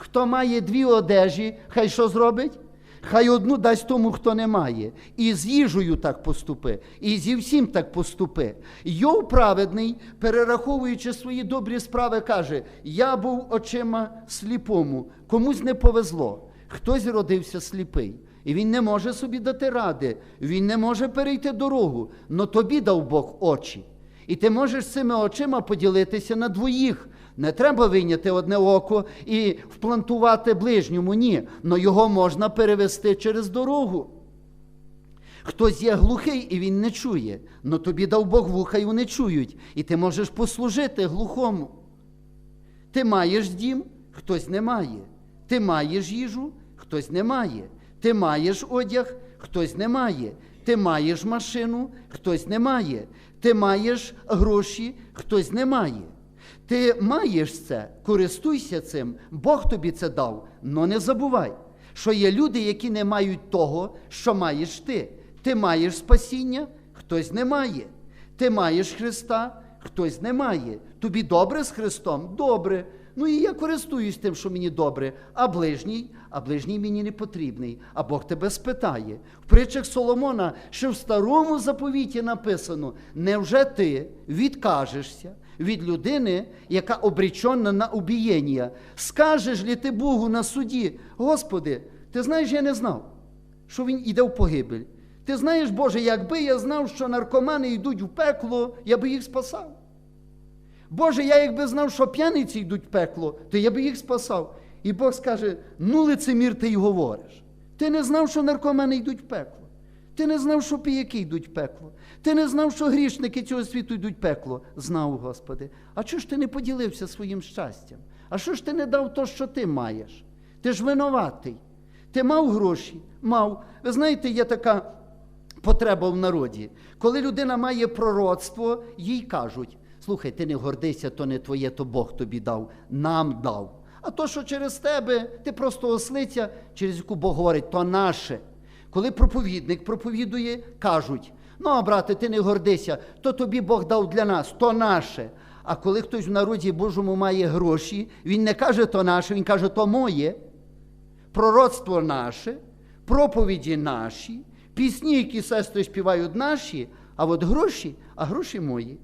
Хто має дві одежі, хай що зробить? Хай одну дасть тому, хто не має. І з їжею так поступи, і зі всім так поступи. Йов праведний, перераховуючи свої добрі справи, каже: Я був очима сліпому, комусь не повезло. Хтось родився сліпий. І він не може собі дати ради, він не може перейти дорогу, но тобі дав Бог очі. І ти можеш цими очима поділитися на двоїх. Не треба вийняти одне око і вплантувати ближньому, ні, но його можна перевести через дорогу. Хтось є глухий і він не чує, но тобі дав Бог вуха, і вони чують, і ти можеш послужити глухому. Ти маєш дім, хтось не має. Ти маєш їжу, хтось не має. Ти маєш одяг, хтось не має. Ти маєш машину, хтось не має. Ти маєш гроші, хтось не має. Ти маєш це, користуйся цим, Бог тобі це дав. Но не забувай, що є люди, які не мають того, що маєш ти. Ти маєш спасіння, хтось не має. Ти маєш Христа, хтось не має. Тобі добре з Христом? Добре. Ну і я користуюсь тим, що мені добре, а ближній, а ближній мені не потрібний, а Бог тебе спитає. В притчах Соломона, що в старому заповіті написано: невже ти відкажешся від людини, яка обречена на убієння? Скажеш ли ти Богу на суді, Господи, ти знаєш, я не знав, що він іде в погибель. Ти знаєш, Боже, якби я знав, що наркомани йдуть в пекло, я би їх спасав. Боже, я якби знав, що п'яниці йдуть в пекло, то я би їх спасав. І Бог скаже: ну, лицемір, ти й говориш. Ти не знав, що наркомани йдуть в пекло. Ти не знав, що піяки йдуть пекло. Ти не знав, що грішники цього світу йдуть пекло. Знав, Господи. А чого ж ти не поділився своїм щастям? А що ж ти не дав то, що ти маєш? Ти ж винуватий. Ти мав гроші? Мав. Ви знаєте, є така потреба в народі. Коли людина має пророцтво, їй кажуть: слухай, ти не гордися, то не твоє, то Бог тобі дав, нам дав. А то, що через тебе, ти просто ослиця, через яку Бог говорить, то наше. Коли проповідник проповідує, кажуть: ну, а брате, ти не гордися, то тобі Бог дав для нас, то наше. А коли хтось в народі Божому має гроші, він не каже то наше, він каже, то моє. Пророцтво наше, проповіді наші, пісні, які сестри співають наші, а от гроші, а гроші мої.